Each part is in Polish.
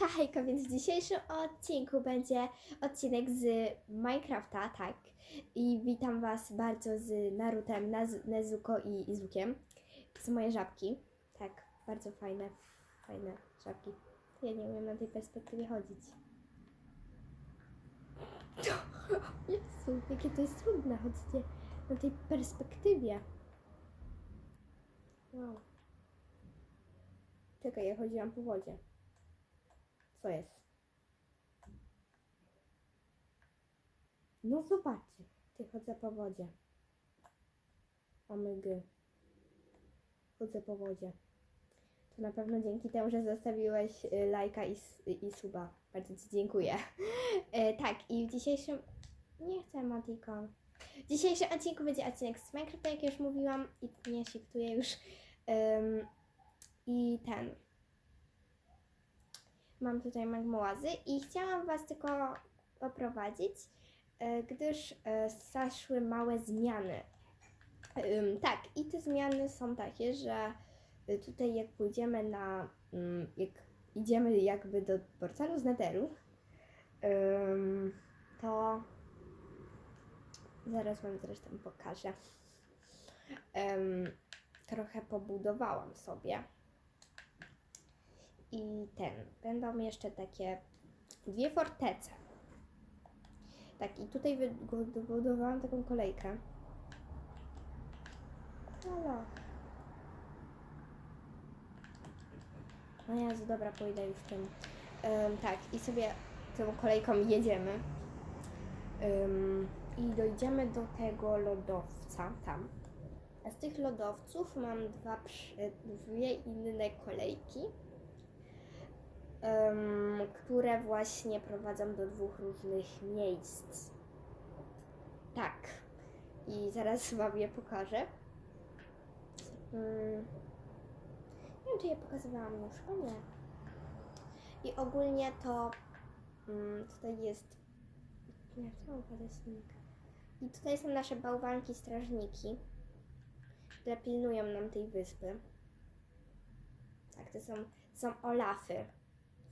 Hejka, więc w dzisiejszym odcinku będzie odcinek z Minecrafta, tak. I witam Was bardzo z Narutem, Nezuko i Izukiem. To są moje żabki. Tak, bardzo fajne, fajne żabki. Ja nie umiem na tej perspektywie chodzić. Jezu, jakie to jest trudne chodzicie na tej perspektywie. Wow. Czekaj, ja chodziłam po wodzie. Co jest? No zobaczcie. Ty chodzę po wodzie. Omygy. Chodzę po wodzie. To na pewno dzięki temu, że zostawiłeś y, lajka i, i suba. Bardzo Ci dziękuję. E, tak, i w dzisiejszym... Nie chcę Matiko. W dzisiejszym odcinku będzie odcinek z Minecrafta, jak już mówiłam. I nie shiftuję już. Ym, I ten mam tutaj magmołazy i chciałam Was tylko oprowadzić, e, gdyż e, zaszły małe zmiany. Tak, i te zmiany są takie, że y, tutaj jak pójdziemy na, ym, jak idziemy jakby do portalu z Netheru, to zaraz Wam zresztą pokażę. Trochę pobudowałam sobie i ten. Będą jeszcze takie dwie fortece. Tak, i tutaj wy- wybudowałam taką kolejkę. Halo. No Jezu, dobra, pójdę już tym. Ym, tak, i sobie tą kolejką jedziemy. Ym, I dojdziemy do tego lodowca tam. A z tych lodowców mam dwa, dwie inne kolejki które właśnie prowadzą do dwóch różnych miejsc. Tak. I zaraz Wam je pokażę. Mm. Nie wiem, czy je pokazywałam już, o nie. I ogólnie to mm, tutaj jest. Nie, co mam pokazać? I tutaj są nasze bałwanki strażniki, które pilnują nam tej wyspy. Tak, to są, są Olafy.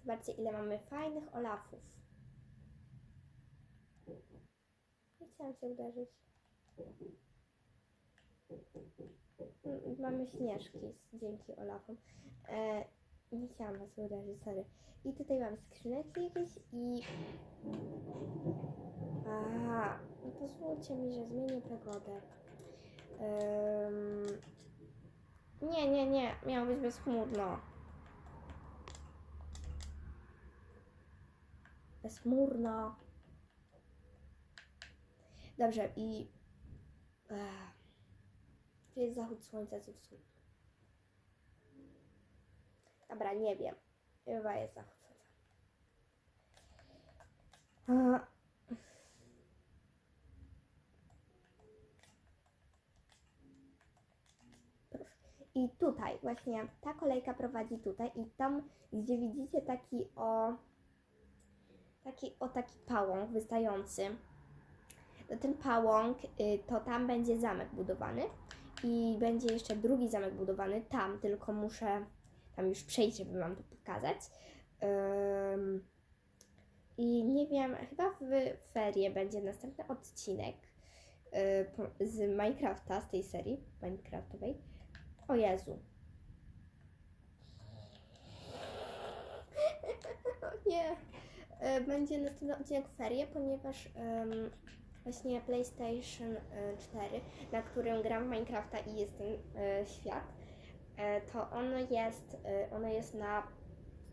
Zobaczcie, ile mamy fajnych Olafów. Nie chciałam się uderzyć. Mm, Mamy śnieżki dzięki Olafom. E, nie chciałam was uderzyć, sorry. I tutaj mam skrzyneczki jakieś i... Aha, no pozwólcie mi, że zmienię pogodę. Em, Nie, nie, nie, miało być bezchmurno. Bezchmurno. Dobrze, i. Ech, czy jest zachód słońca czy wschód? Dobra, nie wiem. Chyba jest zachód słońca. I tutaj właśnie ta kolejka prowadzi tutaj i tam, gdzie widzicie taki o taki, o taki pałąk wystający. No ten pałąk, y, to tam będzie zamek budowany i będzie jeszcze drugi zamek budowany tam, tylko muszę tam już przejść, żeby Wam to pokazać. Ym, I nie wiem, chyba w ferie będzie następny odcinek y, z Minecrafta, z tej serii Minecraftowej. O Jezu. o nie. E, będzie następny odcinek ferie, ponieważ em, właśnie PlayStation e, 4, na którym gram Minecrafta i jest ten e, świat, e, to ono jest, e, ono jest na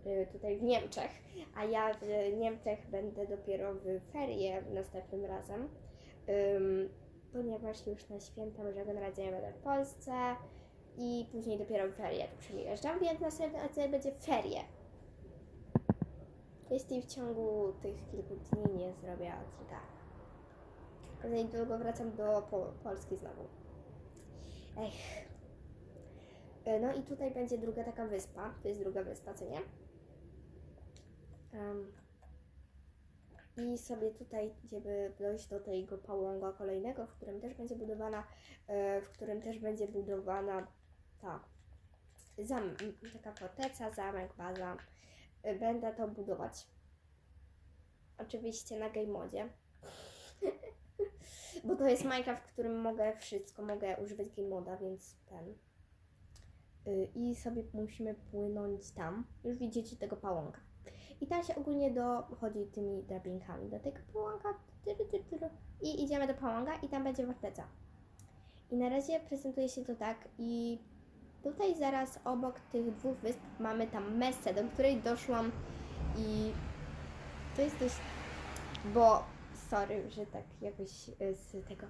e, tutaj w Niemczech, a ja w Niemczech będę dopiero w ferie następnym razem, em, ponieważ już na święta Bożego Narodzenia będę w Polsce i później dopiero w ferie tu przyjeżdżam, więc następny odcinek będzie ferie. Jeśli w ciągu tych kilku dni nie zrobię odcinka. Za niedługo wracam do po Polski znowu. Ech. E, No i tutaj będzie druga taka wyspa. To jest druga wyspa, co nie? Em, I sobie tutaj, żeby dojść do tego pałąga kolejnego, w którym też będzie budowana, e, w którym też będzie budowana ta zam, taka forteca, zamek, baza będę to budować. Oczywiście na game modzie. Bo to jest Minecraft, w którym mogę wszystko, mogę używać game moda, więc ten. Y, I sobie musimy płynąć tam. Już widzicie tego pałąka. I tam się ogólnie dochodzi tymi drabinkami do tego pałąka. I idziemy do pałąka i tam będzie forteca. I na razie prezentuje się to tak i tutaj zaraz obok tych dwóch wysp mamy tam messę, do której doszłam i to jest dość, bo sorry, że tak jakoś e, z tego,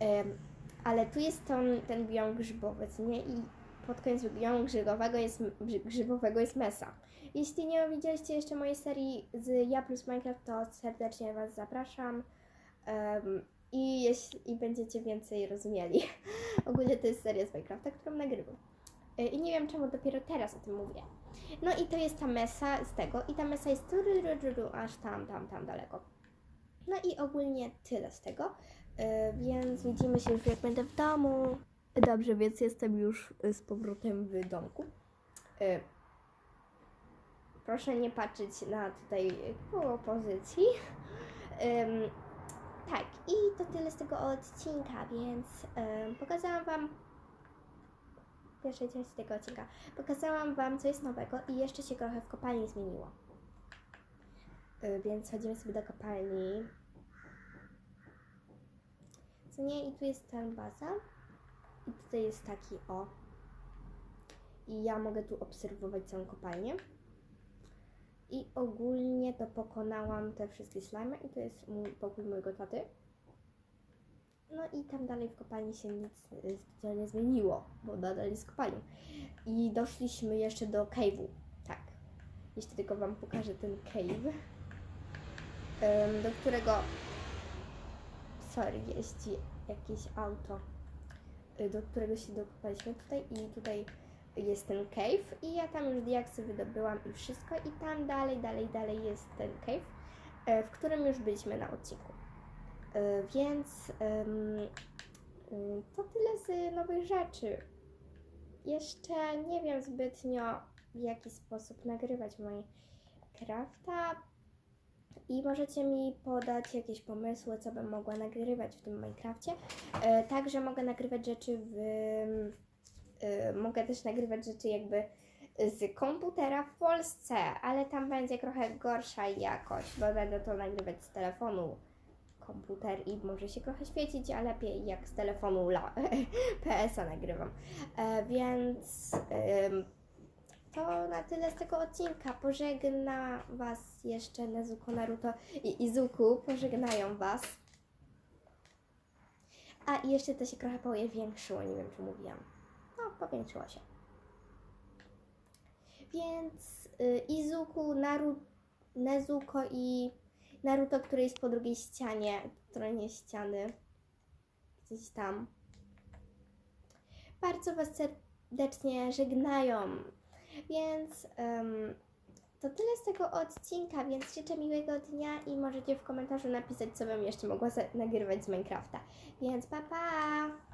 em, ale tu jest ten, ten biom grzybowiec, nie? I pod koniec biomu grzybowego jest, grzy- grzybowego jest mesa. Jeśli nie widzieliście jeszcze mojej serii z Ja plus Minecraft, to serdecznie Was zapraszam. Em, i, jeśli, I będziecie więcej rozumieli. Ogólnie to jest seria z Minecrafta, którą nagrywam. Y, I nie wiem czemu dopiero teraz o tym mówię. No i to jest ta mesa z tego. I ta mesa jest aż tam, tam, tam daleko. No i ogólnie tyle z tego. Y, Więc widzimy się już jak będę w domu. Dobrze, więc jestem już y, z powrotem w domku. Proszę nie patrzeć na tutaj koło pozycji. Ym, tak, i to tyle z tego odcinka, więc ym, pokazałam Wam pierwszej części tego odcinka. Pokazałam Wam, co jest nowego i jeszcze się trochę w kopalni zmieniło. Y, więc chodzimy sobie do kopalni. Co nie? I tu jest ten baza. I tutaj jest taki o. I ja mogę tu obserwować całą kopalnię. I ogólnie to pokonałam te wszystkie slimy i to jest mój pokój mojego taty. No i tam dalej w kopalni się nic y, specjalnie zmieniło, bo nadal jest kopalnią. I doszliśmy jeszcze do cave'u. Tak. Jeśli tylko Wam pokażę ten cave, do którego sorry, jeździ jakieś auto, y, do którego się dokopaliśmy tutaj i tutaj jest ten cave i ja tam już diaksy wydobyłam i wszystko i tam dalej, dalej, dalej jest ten cave, e, w którym już byliśmy na odcinku. E, Więc y, to tyle z nowych rzeczy. Jeszcze nie wiem zbytnio w jaki sposób nagrywać Minecrafta i możecie mi podać jakieś pomysły, co bym mogła nagrywać w tym Minecrafcie. E, Także mogę nagrywać rzeczy w mogę też nagrywać rzeczy jakby z komputera w Polsce, ale tam będzie trochę gorsza jakość, bo będę to nagrywać z telefonu komputer i może się trochę świecić, a lepiej jak z telefonu la- PS-a nagrywam. E, więc ym, to na tyle z tego odcinka. Pożegna Was jeszcze Nezuko Naruto i Izuku. Pożegnają Was. A i jeszcze to się trochę powiększyło, nie wiem czy mówiłam. No, powiększyło się. Więc y, Izuku, Naru, Nezuko i Naruto, który jest po drugiej ścianie, stronie ściany, gdzieś tam. Bardzo Was serdecznie żegnają. Więc em, to tyle z tego odcinka, więc życzę miłego dnia i możecie w komentarzu napisać, co bym jeszcze mogła nagrywać z Minecrafta. Więc pa pa!